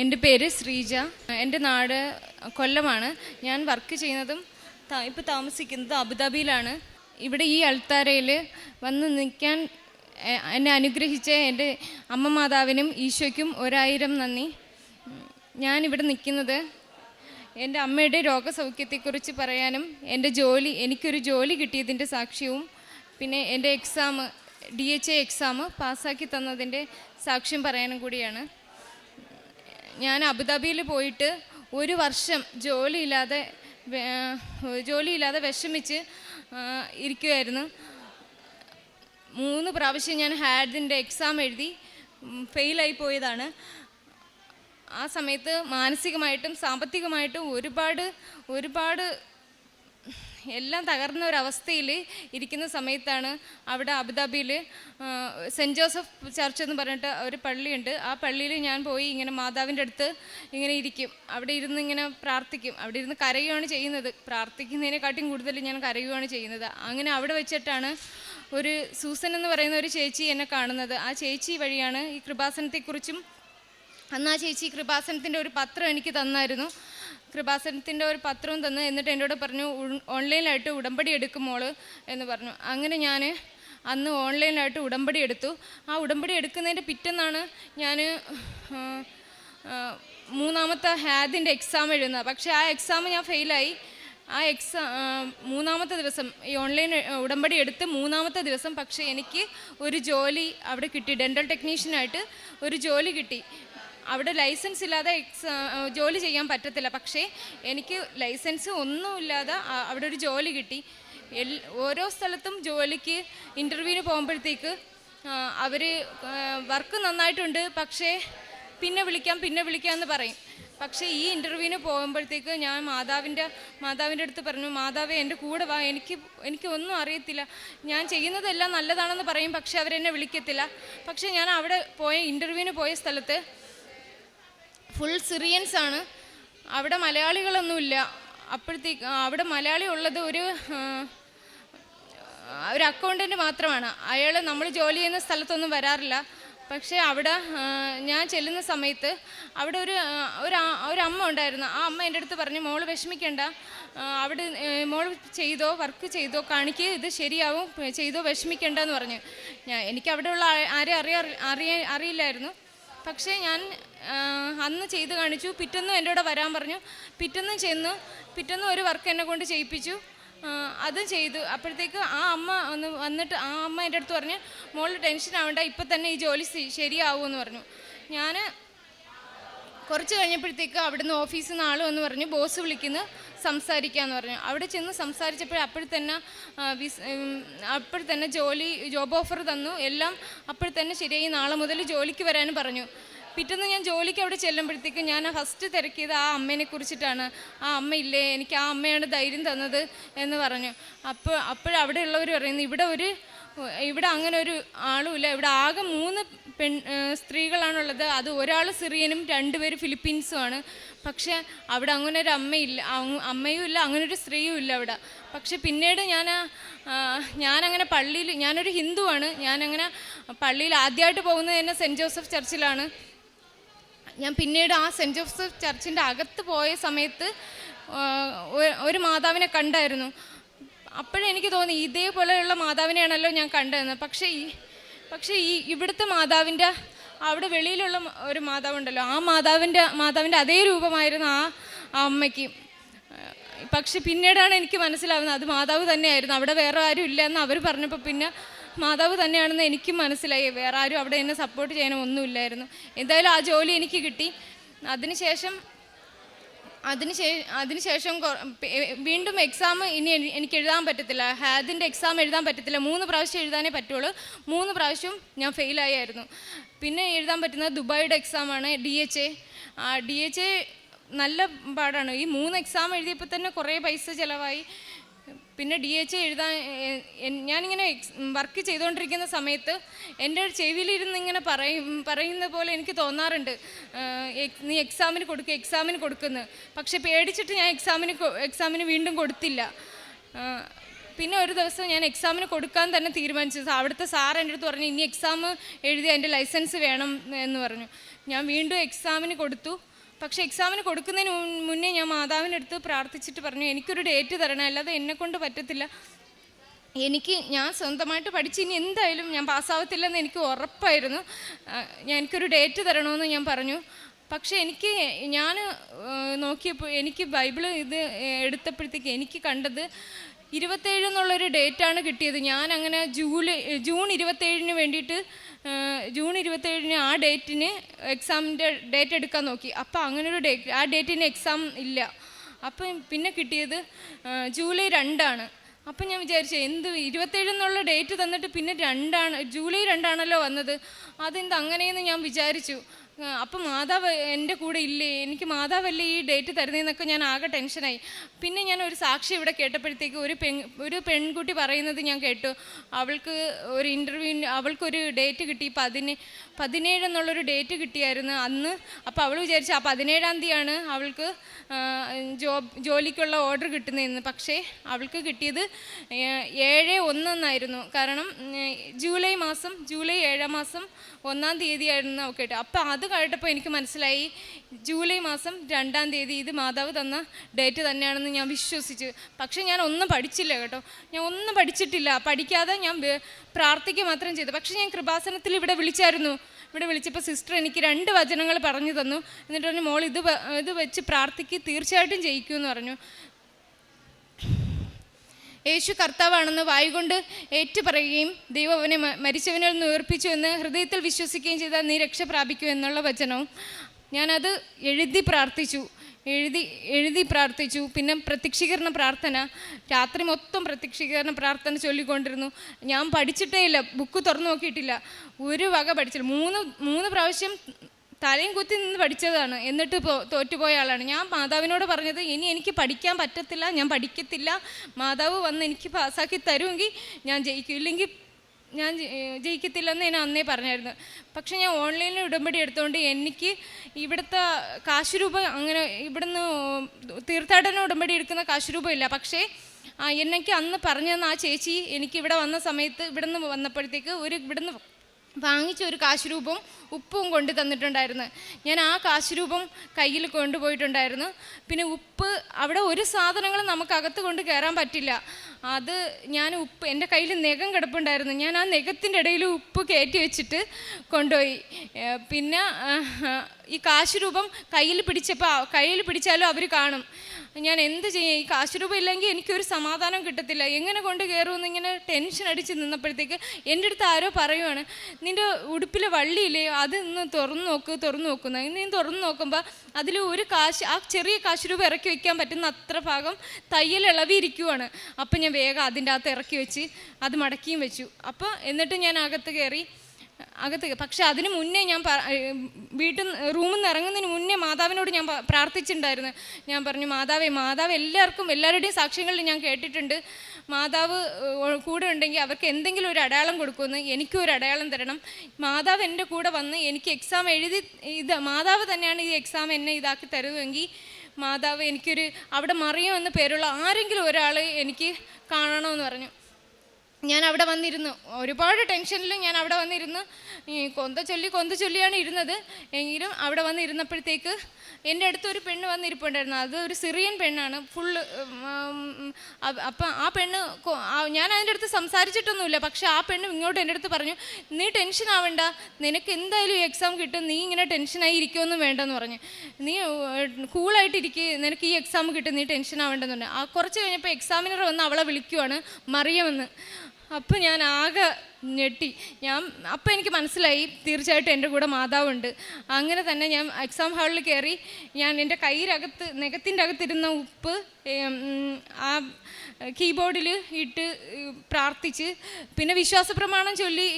എന്റെ പേര് ശ്രീജ. എന്റെ നാട് കൊല്ലമാണ്. ഞാൻ വർക്ക് ചെയ്യുന്നതും ഇപ്പോൾ താമസിക്കുന്നത് അബുദാബിയിലാണ്. ഇവിടെ ഈ അൾത്താരയിൽ വന്ന് നിൽക്കാൻ എന്നെ അനുഗ്രഹിച്ച എന്റെ അമ്മ മാതാവിനും ഈശോയ്ക്കും ഒരായിരം നന്ദി. ഞാനിവിടെ നിൽക്കുന്നത് എന്റെ അമ്മയുടെ രോഗസൗഖ്യത്തെക്കുറിച്ച് പറയാനും എന്റെ ജോലി എനിക്കൊരു ജോലി കിട്ടിയതിന്റെ സാക്ഷ്യവും പിന്നെ എന്റെ exam D H A exam പാസ്സാക്കി തന്നതിന്റെ സാക്ഷ്യം പറയാനും കൂടിയാണ്. ഞാൻ അബുദാബിയിൽ പോയിട്ട് ഒരു വർഷം ജോലിയില്ലാതെ ജോലിയില്ലാതെ വിഷമിച്ച് ഇരിക്കുമായിരുന്നു മൂന്ന് പ്രാവശ്യം ഞാൻ ഹാഡിന്റെ എക്സാം എഴുതി ഫെയിലായി പോയതാണ്. ആ സമയത്ത് മാനസികമായിട്ടും സാമ്പത്തികമായിട്ടും ഒരുപാട് ഒരുപാട് എല്ലാം തകർന്ന ഒരവസ്ഥയിൽ ഇരിക്കുന്ന സമയത്താണ് അവിടെ അബുദാബിയിൽ സെന്റ് ജോസഫ് ചർച്ച് എന്ന് പറഞ്ഞിട്ട് ഒരു പള്ളിയുണ്ട്. ആ പള്ളിയിൽ ഞാൻ പോയി ഇങ്ങനെ മാതാവിന്റെ അടുത്ത് ഇങ്ങനെ ഇരിക്കും. അവിടെ ഇരുന്ന് ഇങ്ങനെ പ്രാർത്ഥിക്കും. അവിടെ ഇരുന്ന് കരയുകയാണ് ചെയ്യുന്നത്. പ്രാർത്ഥിക്കുന്നതിനെക്കാട്ടിയും കൂടുതൽ ഞാൻ കരയുകയാണ് ചെയ്യുന്നത്. അങ്ങനെ അവിടെ വെച്ചിട്ടാണ് ഒരു സൂസൻ എന്ന് പറയുന്ന ഒരു ചേച്ചി എന്നെ കാണുന്നത്. ആ ചേച്ചി വഴിയാണ് ഈ കൃപാസനത്തെക്കുറിച്ചും അന്ന് ആ ചേച്ചി കൃപാസനത്തിന്റെ ഒരു പത്രം എനിക്ക് തന്നായിരുന്നു. കൃപാസനത്തിന്റെ ഒരു പത്രവും തന്നു. എന്നിട്ട് എന്നോട് പറഞ്ഞു ഓൺലൈനായിട്ട് ഉടമ്പടി എടുക്കുമോൾ എന്ന് പറഞ്ഞു. അങ്ങനെ ഞാൻ അന്ന് ഓൺലൈനായിട്ട് ഉടമ്പടി എടുത്തു. ആ ഉടമ്പടി എടുക്കുന്നതിന്റെ പിറ്റെന്നാണ് ഞാൻ മൂന്നാമത്തെ ഹാദിന്റെ എക്സാം എഴുതുന്നത്. പക്ഷേ ആ എക്സാം ഞാൻ ഫെയിലായി ആ എക്സാം മൂന്നാമത്തെ ദിവസം ഈ ഓൺലൈൻ ഉടമ്പടി എടുത്ത് മൂന്നാമത്തെ ദിവസം പക്ഷേ എനിക്ക് ഒരു ജോലി അവിടെ കിട്ടി. ഡെന്റൽ ടെക്നീഷ്യനായിട്ട് ഒരു ജോലി കിട്ടി. അവിടെ ലൈസൻസ് ഇല്ലാതെ എക്സാ ജോലി ചെയ്യാൻ പറ്റത്തില്ല. പക്ഷേ എനിക്ക് ലൈസൻസ് ഒന്നുമില്ലാതെ അവിടെ ഒരു ജോലി കിട്ടി. എൽ ഓരോ സ്ഥലത്തും ജോലിക്ക് ഇന്റർവ്യൂവിന് പോകുമ്പോഴത്തേക്ക് അവർ വർക്ക് നന്നായിട്ടുണ്ട്. പക്ഷേ പിന്നെ വിളിക്കാം പിന്നെ വിളിക്കാം എന്ന് പറയും. പക്ഷേ ഈ ഇന്റർവ്യൂവിന് പോകുമ്പോഴത്തേക്ക് ഞാൻ മാതാവിന്റെ മാതാവിന്റെ അടുത്ത് പറഞ്ഞു മാതാവ് എന്റെ കൂടെ വാ. എനിക്ക് എനിക്ക് ഒന്നും അറിയത്തില്ല. ഞാൻ ചെയ്യുന്നതെല്ലാം നല്ലതാണെന്ന് പറയും. പക്ഷേ അവരെന്നെ വിളിക്കത്തില്ല. പക്ഷേ ഞാൻ അവിടെ പോയ ഇന്റർവ്യൂവിന് പോയ സ്ഥലത്ത് ഫുൾ സിറിയൻസ് ആണ്. അവിടെ മലയാളികളൊന്നുമില്ല. അപ്പോഴത്തേക്ക് അവിടെ മലയാളി ഉള്ളത് ഒരു ഒരു അക്കൗണ്ടന്റ് മാത്രമാണ്. അയാൾ നമ്മൾ ജോലി ചെയ്യുന്ന സ്ഥലത്തൊന്നും വരാറില്ല. പക്ഷേ അവിടെ ഞാൻ ചെല്ലുന്ന സമയത്ത് അവിടെ ഒരു ഒരു അമ്മ ഉണ്ടായിരുന്നു. ആ അമ്മ എന്റെ അടുത്ത് പറഞ്ഞു മോൾ വിഷമിക്കണ്ട. അവിടെ മോൾ ചെയ്തോ വർക്ക് ചെയ്തോ കാണിക്ക് ഇത് ശരിയാവും ചെയ്തോ വിഷമിക്കണ്ട എന്ന് പറഞ്ഞു. ഞാൻ എനിക്ക് അവിടെയുള്ള ആ- ആരെയും അറിയാ അറിയ അറിയില്ലായിരുന്നു. പക്ഷേ ഞാൻ അന്ന് ചെയ്ത് കാണിച്ചു. പിറ്റൊന്നും എന്റെ കൂടെ വരാൻ പറഞ്ഞു. പിറ്റൊന്നും ചെന്നു. പിറ്റൊന്നും ഒരു വർക്ക് എന്നെ കൊണ്ട് ചെയ്യിപ്പിച്ചു. അത് ചെയ്തു. അപ്പോഴത്തേക്ക് ആ അമ്മ ഒന്ന് വന്നിട്ട് ആ അമ്മ എന്റെ അടുത്ത് പറഞ്ഞ് മോൾ ടെൻഷൻ ആവണ്ട ഇപ്പം തന്നെ ഈ ജോലി ശരിയാവുമെന്ന് പറഞ്ഞു. ഞാൻ കുറച്ച് കഴിഞ്ഞപ്പോഴത്തേക്ക് അവിടുന്ന് ഓഫീസിൽ നിന്ന് ആൾ വന്ന് പറഞ്ഞു ബോസ് വിളിക്കുന്നു സംസാരിക്കാമെന്ന് പറഞ്ഞു. അവിടെ ചെന്ന് സംസാരിച്ചപ്പോൾ അപ്പോഴത്തന്നെ വിസ് അപ്പോഴത്തന്നെ തന്നെ ജോലി ജോബ് ഓഫർ തന്നു. എല്ലാം അപ്പോഴത്തന്നെ തന്നെ ശരിയായി നാളെ മുതൽ ജോലിക്ക് വരാനും പറഞ്ഞു. പിറ്റേന്ന് ഞാൻ ജോലിക്ക് അവിടെ ചെല്ലുമ്പോഴത്തേക്കും ഞാൻ ഫസ്റ്റ് തിരക്കിയത് ആ അമ്മേനെ കുറിച്ചിട്ടാണ്. ആ അമ്മ ഇല്ലേ എനിക്ക് ആ അമ്മയാണ് ധൈര്യം തന്നത് എന്ന് പറഞ്ഞു. അപ്പോൾ അപ്പോഴവിടെയുള്ളവർ പറയുന്നു ഇവിടെ ഒരു ഇവിടെ അങ്ങനെ ഒരു ആളുമില്ല ഇവിടെ ആകെ മൂന്ന് പെൺ സ്ത്രീകളാണുള്ളത്. അത് ഒരാൾ സിറിയനും രണ്ടുപേര് ഫിലിപ്പീൻസുമാണ്. പക്ഷെ അവിടെ അങ്ങനെ ഒരു അമ്മയില്ല അമ്മയും ഇല്ല അങ്ങനെ ഒരു സ്ത്രീയും ഇല്ല അവിടെ. പക്ഷെ പിന്നീട് ഞാൻ ഞാനങ്ങനെ പള്ളിയിൽ ഞാനൊരു ഹിന്ദുവാണ്. ഞാനങ്ങനെ പള്ളിയിൽ ആദ്യമായിട്ട് പോകുന്നത് തന്നെ സെന്റ് ജോസഫ് ചർച്ചിലാണ്. ഞാൻ പിന്നീട് ആ സെന്റ് ജോസഫ് ചർച്ചിന്റെ അകത്ത് പോയ സമയത്ത് ഒരു മാതാവിനെ കണ്ടായിരുന്നു. അപ്പോഴെനിക്ക് തോന്നി ഇതേപോലെയുള്ള മാതാവിനെയാണല്ലോ ഞാൻ കണ്ടതെന്ന്. പക്ഷേ ഈ പക്ഷേ ഈ ഇവിടുത്തെ മാതാവിന്റെ അവിടെ വെളിയിലുള്ള ഒരു മാതാവുണ്ടല്ലോ ആ മാതാവിന്റെ മാതാവിന്റെ അതേ രൂപമായിരുന്നു ആ അമ്മയ്ക്ക്. പക്ഷെ പിന്നീടാണ് എനിക്ക് മനസ്സിലാവുന്നത് അത് മാതാവ് തന്നെയായിരുന്നു അവിടെ വേറെ ആരും ഇല്ല എന്ന് അവർ പറഞ്ഞപ്പോൾ പിന്നെ മാതാവ് തന്നെയാണെന്ന് എനിക്കും മനസ്സിലായി വേറെ ആരും അവിടെ എന്നെ സപ്പോർട്ട് ചെയ്യാനോ ഒന്നുമില്ലായിരുന്നു എന്തായാലും ആ ജോലി എനിക്ക് കിട്ടി. അതിനുശേഷം അതിനുശേ അതിനുശേഷം വീണ്ടും എക്സാം ഇനി എനിക്ക് എഴുതാൻ പറ്റത്തില്ല. ഹാദിന്റെ എക്സാം എഴുതാൻ പറ്റത്തില്ല. മൂന്ന് പ്രാവശ്യം എഴുതാനേ പറ്റുള്ളൂ. മൂന്ന് പ്രാവശ്യം ഞാൻ ഫെയിലായിരുന്നു പിന്നെ എഴുതാൻ പറ്റുന്നത് ദുബായിയുടെ എക്സാമാണ് D H A D H A നല്ല പാടാണ്. ഈ മൂന്ന് എക്സാം എഴുതിയപ്പോൾ തന്നെ കുറേ പൈസ ചിലവായി. പിന്നെ ഡി എച്ച് എഴുതാൻ ഞാനിങ്ങനെ വർക്ക് ചെയ്തുകൊണ്ടിരിക്കുന്ന സമയത്ത് എന്റെ ചെവിയിലിരുന്ന് ഇങ്ങനെ പറയും പറയുന്ന പോലെ എനിക്ക് തോന്നാറുണ്ട്. നീ എക്സാമിന് കൊടുക്കുക എക്സാമിന് കൊടുക്കുന്നു. പക്ഷെ പേടിച്ചിട്ട് ഞാൻ എക്സാമിന് എക്സാമിന് വീണ്ടും കൊടുത്തില്ല. പിന്നെ ഒരു ദിവസം ഞാൻ എക്സാമിന് കൊടുക്കാൻ തന്നെ തീരുമാനിച്ചു. അവിടുത്തെ സാർ എന്റെ അടുത്ത് പറഞ്ഞു ഇനി എക്സാം എഴുതി എന്റെ ലൈസൻസ് വേണം എന്ന് പറഞ്ഞു. ഞാൻ വീണ്ടും എക്സാമിന് കൊടുത്തു. പക്ഷേ എക്സാമിന് കൊടുക്കുന്നതിന് മുന്നേ ഞാൻ മാതാവിന്റെ അടുത്ത് പ്രാർത്ഥിച്ചിട്ട് പറഞ്ഞു എനിക്കൊരു ഡേറ്റ് തരണം അല്ലാതെ എന്നെ കൊണ്ട് പറ്റത്തില്ല. എനിക്ക് ഞാൻ സ്വന്തമായിട്ട് പഠിച്ച് ഇനി എന്തായാലും ഞാൻ പാസ്സാവത്തില്ലെന്ന് എനിക്ക് ഉറപ്പായിരുന്നു. ഞാൻ എനിക്കൊരു ഡേറ്റ് തരണമെന്ന് ഞാൻ പറഞ്ഞു. പക്ഷേ എനിക്ക് ഞാൻ നോക്കിയപ്പോൾ എനിക്ക് ബൈബിൾ ഇത് എടുത്തപ്പോഴത്തേക്ക് എനിക്ക് കണ്ടത് ഇരുപത്തേഴ് എന്നുള്ളൊരു ഡേറ്റാണ് കിട്ടിയത്. ഞാൻ അങ്ങനെ ജൂലൈ ജൂൺ ഇരുപത്തേഴിന് വേണ്ടിയിട്ട് ജൂൺ ഇരുപത്തേഴിന് ആ ഡേറ്റിന് എക്സാമിന്റെ ഡേറ്റ് എടുക്കാൻ നോക്കി. അപ്പോൾ അങ്ങനൊരു ഡേറ്റ് ആ ഡേറ്റിന് എക്സാം ഇല്ല. അപ്പം പിന്നെ കിട്ടിയത് ജൂലൈ രണ്ടാണ്. അപ്പം ഞാൻ വിചാരിച്ചു എന്ത് ഇരുപത്തേഴ് എന്നുള്ള ഡേറ്റ് തന്നിട്ട് പിന്നെ രണ്ടാണ് ജൂലൈ രണ്ടാണല്ലോ വന്നത്. അതെന്ത് അങ്ങനെയെന്ന് ഞാൻ വിചാരിച്ചു. അപ്പം മാതാവ് എന്റെ കൂടെ ഇല്ലേ? എനിക്ക് മാതാവല്ലേ ഈ ഡേറ്റ് തരുന്നതെന്നൊക്കെ ഞാൻ ആകെ ടെൻഷനായി. പിന്നെ ഞാൻ ഒരു സാക്ഷി ഇവിടെ കേട്ടപ്പോഴത്തേക്ക് ഒരു പെൺ ഒരു പെൺകുട്ടി പറയുന്നത് ഞാൻ കേട്ടു. അവൾക്ക് ഒരു ഇന്റർവ്യൂവിന് അവൾക്കൊരു ഡേറ്റ് കിട്ടി. പതിന് പതിനേഴ് എന്നുള്ളൊരു ഡേറ്റ് കിട്ടിയായിരുന്നു അന്ന്. അപ്പോൾ അവൾ വിചാരിച്ചു ആ പതിനേഴാം തീയതിയാണ് അവൾക്ക് ജോബ് ജോലിക്കുള്ള ഓർഡർ കിട്ടുന്നതെന്ന്. പക്ഷേ അവൾക്ക് കിട്ടിയത് ഏഴ് ഒന്നെന്നായിരുന്നു. കാരണം ജൂലൈ മാസം ജൂലൈ ഏഴാം മാസം ഒന്നാം തീയതിയായിരുന്നു അവൾക്ക് കിട്ടുക അപ്പോൾ അത് കേട്ടപ്പോൾ എനിക്ക് മനസ്സിലായി ജൂലൈ മാസം രണ്ടാം തീയതി ഇത് മാതാവ് തന്ന ഡേറ്റ് തന്നെയാണെന്ന് ഞാൻ വിശ്വസിച്ച്. പക്ഷേ ഞാൻ ഒന്നും പഠിച്ചില്ല കേട്ടോ. ഞാൻ ഒന്നും പഠിച്ചിട്ടില്ല. പഠിക്കാതെ ഞാൻ പ്രാർത്ഥിക്കുക മാത്രം ചെയ്തു. പക്ഷേ ഞാൻ കൃപാസനത്തിൽ ഇവിടെ വിളിച്ചായിരുന്നു. ഇവിടെ വിളിച്ചപ്പോൾ സിസ്റ്റർ എനിക്ക് രണ്ട് വചനങ്ങൾ പറഞ്ഞു തന്നു. എന്നിട്ട് പറഞ്ഞു മോൾ ഇത് ഇത് വെച്ച് പ്രാർത്ഥിക്ക് തീർച്ചയായിട്ടും ജയിക്കുമെന്ന് പറഞ്ഞു. യേശു കർത്താവാണെന്ന് വായുകൊണ്ട് ഏറ്റു പറയുകയും ദൈവം അവനെ മരിച്ചവനിൽ നിന്ന് ഉയർപ്പിച്ചു എന്ന് ഹൃദയത്തിൽ വിശ്വസിക്കുകയും ചെയ്താൽ നീ രക്ഷ പ്രാപിക്കൂ എന്നുള്ള വചനവും ഞാനത് എഴുതി പ്രാർത്ഥിച്ചു. എഴുതി എഴുതി പ്രാർത്ഥിച്ചു. പിന്നെ പ്രത്യക്ഷീകരണ പ്രാർത്ഥന. രാത്രി മൊത്തം പ്രത്യക്ഷീകരണ പ്രാർത്ഥന ചൊല്ലിക്കൊണ്ടിരുന്നു. ഞാൻ പഠിച്ചിട്ടേ ഇല്ല. ബുക്ക് തുറന്നു നോക്കിയിട്ടില്ല. ഒരു വക പഠിച്ചില്ല. മൂന്ന് മൂന്ന് പ്രാവശ്യം തലയും കുത്തി നിന്ന് പഠിച്ചതാണ്. എന്നിട്ട് തോറ്റുപോയ ആളാണ്. ഞാൻ മാതാവിനോട് പറഞ്ഞത് ഇനി എനിക്ക് പഠിക്കാൻ പറ്റത്തില്ല. ഞാൻ പഠിക്കത്തില്ല. മാതാവ് വന്ന് എനിക്ക് പാസ്സാക്കി തരുമെങ്കിൽ ഞാൻ ജയിക്കും. ഇല്ലെങ്കിൽ ഞാൻ ജയിക്കത്തില്ലെന്ന് ഞാൻ അന്നേ പറഞ്ഞായിരുന്നു. പക്ഷെ ഞാൻ ഓൺലൈനിൽ ഉടമ്പടി എടുത്തുകൊണ്ട് എനിക്ക് ഇവിടുത്തെ കാശ് രൂപ അങ്ങനെ ഇവിടുന്ന് തീർത്ഥാടന ഉടമ്പടി എടുക്കുന്ന കാശ് രൂപ ഇല്ല. പക്ഷേ എനിക്ക് അന്ന് പറഞ്ഞു തന്ന ആ ചേച്ചി എനിക്ക് ഇവിടെ വന്ന സമയത്ത് ഇവിടുന്ന് വന്നപ്പോഴത്തേക്ക് ഒരു ഇവിടുന്ന് വാങ്ങിച്ച ഒരു കാശുരൂപം ഉപ്പും കൊണ്ടു തന്നിട്ടുണ്ടായിരുന്നു. ഞാൻ ആ കാശുരൂപം കയ്യിൽ കൊണ്ടുപോയിട്ടുണ്ടായിരുന്നു. പിന്നെ ഉപ്പ് അവിടെ ഒരു സാധനങ്ങളും നമുക്കകത്ത് കൊണ്ട് കയറാൻ പറ്റില്ല. അത് ഞാൻ ഉപ്പ് എന്റെ കയ്യിൽ നെകം കിടപ്പുണ്ടായിരുന്നു. ഞാൻ ആ നെഗത്തിന്റെ ഇടയിൽ ഉപ്പ് കയറ്റി വെച്ചിട്ട് കൊണ്ടുപോയി. പിന്നെ ഈ കാശുരൂപം കയ്യിൽ പിടിച്ചപ്പോൾ കയ്യിൽ പിടിച്ചാലും അവർ കാണും. ഞാൻ എന്ത് ചെയ്യും? ഈ കാശ് രൂപ ഇല്ലെങ്കിൽ എനിക്കൊരു സമാധാനം കിട്ടത്തില്ല. എങ്ങനെ കൊണ്ട് കയറുമെന്ന് ഇങ്ങനെ ടെൻഷൻ അടിച്ച് നിന്നപ്പോഴത്തേക്ക് എന്റെ അടുത്ത് ആരോ പറയുവാണ് നിന്റെ ഉടുപ്പിലെ വള്ളിയില്ലേ? അത് ഇന്ന് തുറന്നു നോക്ക് തുറന്നു നോക്കുന്നു ഇന്ന് തുറന്നു നോക്കുമ്പോൾ അതിൽ ഒരു കാശ് ആ ചെറിയ കാശ് രൂപ ഇറക്കി വയ്ക്കാൻ പറ്റുന്ന അത്ര ഭാഗം തയ്യൽ ഇളവിയിരിക്കുവാണ്. അപ്പം ഞാൻ വേഗം അതിന്റെ അകത്ത് ഇറക്കി വെച്ച് അത് മടക്കിയും വെച്ചു. അപ്പോൾ എന്നിട്ട് ഞാൻ അകത്ത് കയറി അകത്ത് പക്ഷെ അതിന് മുന്നേ ഞാൻ വീട്ടിൽ റൂമിൽ നിന്ന് ഇറങ്ങുന്നതിന് മുന്നേ മാതാവിനോട് ഞാൻ പ്രാർത്ഥിച്ചിട്ടുണ്ടായിരുന്നു. ഞാൻ പറഞ്ഞു മാതാവേ മാതാവ് എല്ലാവർക്കും എല്ലാവരുടെയും സാക്ഷ്യങ്ങളിൽ ഞാൻ കേട്ടിട്ടുണ്ട്. മാതാവ് കൂടെ ഉണ്ടെങ്കിൽ അവർക്ക് എന്തെങ്കിലും ഒരു അടയാളം കൊടുക്കുമെന്ന് എനിക്കും ഒരു അടയാളം തരണം. മാതാവ് എന്റെ കൂടെ വന്ന് എനിക്ക് എക്സാം എഴുതി ഇത് മാതാവ് തന്നെയാണ് ഈ എക്സാം എന്നെ ഇതാക്കി തരുമെങ്കിൽ മാതാവ് എനിക്കൊരു അവിടെ മറിയോ എന്ന പേരുള്ള ആരെങ്കിലും ഒരാൾ എനിക്ക് കാണണമെന്ന് പറഞ്ഞു. ഞാൻ അവിടെ വന്നിരുന്നു. ഒരുപാട് ടെൻഷനിലും ഞാൻ അവിടെ വന്നിരുന്നു. ഈ കൊന്ത ചൊല്ലി കൊന്ത ചൊല്ലിയാണ് ഇരുന്നത്. എങ്കിലും അവിടെ വന്നിരുന്നപ്പോഴത്തേക്ക് എന്റെ അടുത്ത് ഒരു പെണ്ണ് വന്നിരിപ്പുണ്ടായിരുന്നു. അത് ഒരു സിറിയൻ പെണ്ണാണ്. ഫുള്ള് അപ്പം ആ പെണ്ണ് ഞാൻ അതിന്റെ അടുത്ത് സംസാരിച്ചിട്ടൊന്നുമില്ല. പക്ഷേ ആ പെണ്ണ് ഇങ്ങോട്ട് എന്റെ അടുത്ത് പറഞ്ഞു നീ ടെൻഷൻ ആവണ്ട. നിനക്ക് എന്തായാലും ഈ എക്സാം കിട്ടും. നീ ഇങ്ങനെ ടെൻഷനായി ഇരിക്കുമൊന്നും വേണ്ടെന്ന് പറഞ്ഞു. നീ കൂളായിട്ടിരിക്കുക നിനക്ക് ഈ എക്സാം കിട്ടും. നീ ടെൻഷൻ ആവേണ്ടെന്ന് പറഞ്ഞു. ആ കുറച്ച് കഴിഞ്ഞപ്പോൾ എക്സാമിനർ വന്ന് അവളെ വിളിക്കുവാണ്. മറിയമെന്ന് അപ്പം ഞാൻ ആകെ ഞെട്ടി. ഞാൻ അപ്പം എനിക്ക് മനസ്സിലായി തീർച്ചയായിട്ടും എന്റെ കൂടെ മാതാവുണ്ട്. അങ്ങനെ തന്നെ ഞാൻ എക്സാം ഹാളിൽ കയറി ഞാൻ എന്റെ കയ്യിലകത്ത് നെഗത്തിന്റെ അകത്തിരുന്ന ഉപ്പ് ആ കീബോർഡിൽ ഇട്ട് പ്രാർത്ഥിച്ച് പിന്നെ വിശ്വാസ പ്രമാണം ചൊല്ലി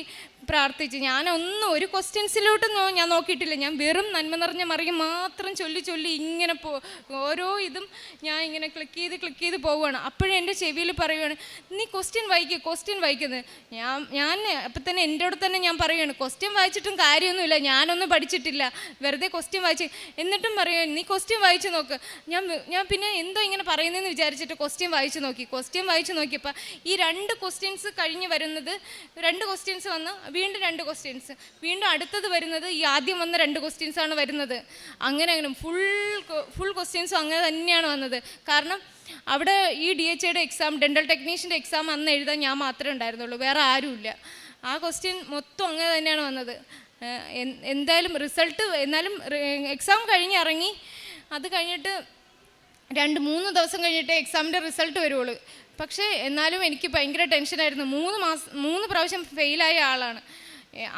പ്രാർത്ഥിച്ച്. ഞാനൊന്നും ഒരു ക്വസ്റ്റ്യൻസിലോട്ടും നോ- ഞാൻ നോക്കിയിട്ടില്ല. ഞാൻ വെറും നന്മ നിറഞ്ഞ മറിയം മാത്രം ചൊല്ലി ചൊല്ലി ഇങ്ങനെ പോ ഓരോ ഇതും ഞാൻ ഇങ്ങനെ ക്ലിക്ക് ചെയ്ത് ക്ലിക്ക് ചെയ്ത് പോവുകയാണ്. അപ്പോഴും എന്റെ ചെവിയിൽ പറയുകയാണ് നീ ക്വസ്റ്റ്യൻ വായിക്കുക ക്വസ്റ്റ്യൻ വായിക്കുന്നത് ഞാൻ ഞാൻ അപ്പം തന്നെ എന്റെ അടുത്ത് തന്നെ ഞാൻ പറയുകയാണ് ക്വസ്റ്റ്യൻ വായിച്ചിട്ടും കാര്യമൊന്നുമില്ല. ഞാനൊന്നും പഠിച്ചിട്ടില്ല. വെറുതെ ക്വസ്റ്റ്യൻ വായിച്ച്. എന്നിട്ടും പറയുക നീ ക്വസ്റ്റ്യൻ വായിച്ച് നോക്ക്. ഞാൻ ഞാൻ പിന്നെ എന്തോ ഇങ്ങനെ പറയുന്നതെന്ന് വിചാരിച്ചിട്ട് ക്വസ്റ്റ്യൻ വായിച്ച് നോക്കി. ക്വസ്റ്റ്യൻ വായിച്ച് നോക്കിയപ്പോൾ ഈ രണ്ട് ക്വസ്റ്റ്യൻസ് കഴിഞ്ഞ് വരുന്നത് രണ്ട് ക്വസ്റ്റ്യൻസ് വന്ന് വീണ്ടും രണ്ട് ക്വസ്റ്റ്യൻസ് വീണ്ടും അടുത്തത് വരുന്നത് ഈ ആദ്യം വന്ന രണ്ട് ക്വസ്റ്റ്യൻസ് ആണ് വരുന്നത്. അങ്ങനെ അങ്ങനെ ഫുൾ ഫുൾ ക്വസ്റ്റ്യൻസും അങ്ങനെ തന്നെയാണ് വന്നത്. കാരണം അവിടെ ഈ ഡി എച്ച് ഐയുടെ എക്സാം ഡെന്റൽ ടെക്നീഷ്യന്റെ എക്സാം അന്ന് എഴുതാൻ ഞാൻ മാത്രമേ ഉണ്ടായിരുന്നുള്ളൂ. വേറെ ആരുമില്ല. ആ ക്വസ്റ്റ്യൻ മൊത്തം അങ്ങനെ തന്നെയാണ് വന്നത്. എന്തായാലും റിസൾട്ട് എന്നാലും എക്സാം കഴിഞ്ഞിറങ്ങി. അത് കഴിഞ്ഞിട്ട് രണ്ട് മൂന്ന് ദിവസം കഴിഞ്ഞിട്ട് എക്സാമിന്റെ റിസൾട്ട് വരുള്ളൂ പക്ഷേ എന്നാലും എനിക്ക് ഭയങ്കര ടെൻഷനായിരുന്നു മൂന്ന് മാസം മൂന്ന് പ്രാവശ്യം ഫെയിലായ ആളാണ്.